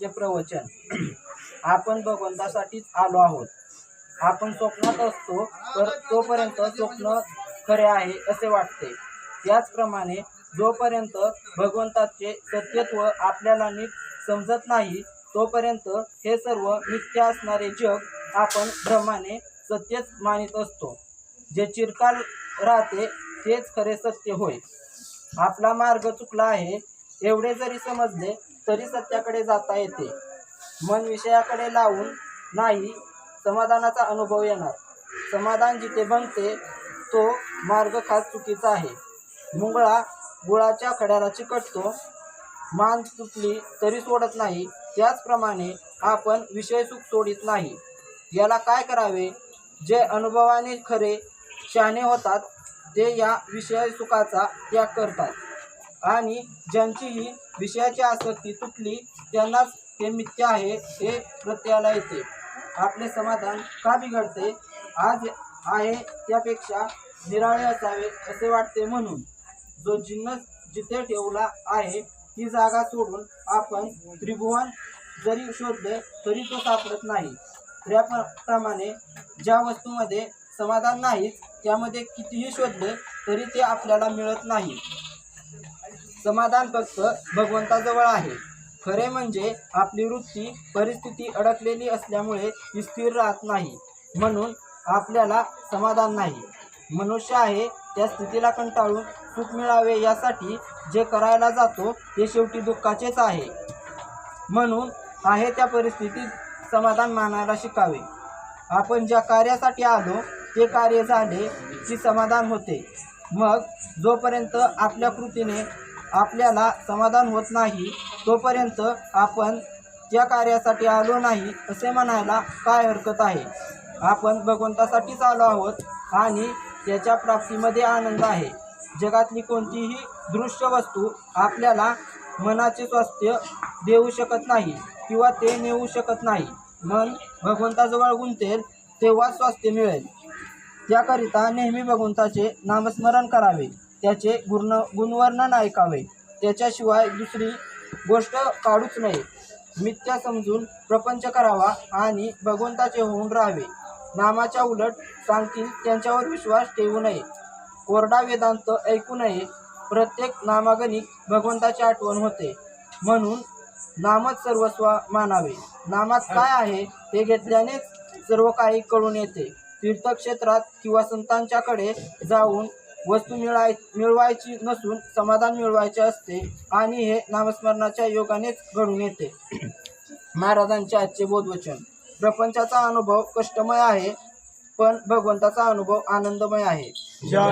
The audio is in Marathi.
आजचे प्रवचन. आपण भगवंतासाठीच आलो आहोत. आपण स्वप्नात असतो तर तोपर्यंत स्वप्न खरे आहे असे वाटते. त्याचप्रमाणे जोपर्यंत भगवंताचे सत्यत्व आपल्याला नीट समजत नाही तोपर्यंत हे सर्व नित्य असणारे जग आपण ब्रह्माने सत्यच मानित असतो. जे चिरकाल राहते तेच खरे सत्य होय. आपला मार्ग चुकला आहे एवढे जरी समजले तरी सत्याकडे जाता येते. मन विषयाकडे लावून नाही समाधानाचा अनुभव येणार. समाधान जिथे बनते तो मार्ग खास चुकीचा आहे. मुंगळा गुळाच्या खड्याला चिकटतो मान चुकली तरी सोडत नाही. त्याचप्रमाणे आपण विषय सुख सोडित नाही. याला काय करावे? जे अनुभवाने खरे शहाणे होतात ते या विषय सुखाचा त्याग करतात. आणि ज्यांचीही विषयाची आसक्ती तुटली त्यांनाच ते मिथ्या आहे हे प्रत्ययाला येते. आपले समाधान का बिघडते? आज आहे त्यापेक्षा निराळे असावे असे वाटते म्हणून. जो जिन्नस जिथे ठेवला आहे ती जागा सोडून आपण त्रिभुवन जरी शोधले तरी तो सापडत नाही. त्याप्रमाणे ज्या वस्तूमध्ये समाधान नाहीच त्यामध्ये कितीही शोधले तरी ते आपल्याला मिळत नाही. समाधान फक्त भगवंताजवळ आहे. खरे म्हणजे आपली वृत्ती परिस्थिती अडकलेली असल्यामुळे ती स्थिर राहत नाही. म्हणून आपल्याला समाधान नाही. मनुष्य आहे त्या स्थितीला कंटाळून सुख मिळावे यासाठी जे करायला जातो ते शेवटी दुःखाचेच आहे. म्हणून आहे त्या परिस्थितीत समाधान मानायला शिकावे. आपण ज्या कार्यासाठी आलो ते कार्य झाले की समाधान होते. मग जोपर्यंत आपल्या कृतीने आपल्याला समाधान होत नाही तोपर्यंत आपण त्या कार्यासाठी आलो नाही असे म्हणायला काय हरकत आहे? आपण भगवंतासाठीच आलो आहोत आणि त्याच्या प्राप्तीमध्ये आनंद आहे. जगातली कोणतीही दृश्य वस्तू आपल्याला मनाचे स्वास्थ्य देऊ शकत नाही किंवा ते नेऊ शकत नाही. मन भगवंताजवळ गुंतेल तेव्हा स्वास्थ्य मिळेल. त्याकरिता नेहमी भगवंताचे नामस्मरण करावे. त्याचे गुण गुणवर्णन ऐकावे. त्याच्याशिवाय दुसरी गोष्ट काढूच नये. मिथ्या समजून प्रपंच करावा आणि भगवंताचे होऊन राहावे. नामाच्या उलट सांगतील त्यांच्यावर विश्वास ठेवू नये. कोरडा वेदांत ऐकू नये. प्रत्येक नामागणिक भगवंताची आठवण होते. म्हणून नामच सर्वस्व मानावे. नामात काय आहे हे घेतल्यानेच सर्व काही कळून येते. तीर्थक्षेत्रात किंवा संतांच्याकडे जाऊन वस्तू मिळाय मिळवायची नसून समाधान मिळवायचे असते आणि हे नामस्मरणाच्या योगानेच घडून येते. महाराजांचे आजचे बोधवचन. प्रपंचाचा अनुभव कष्टमय आहे पण भगवंताचा अनुभव आनंदमय आहे. जय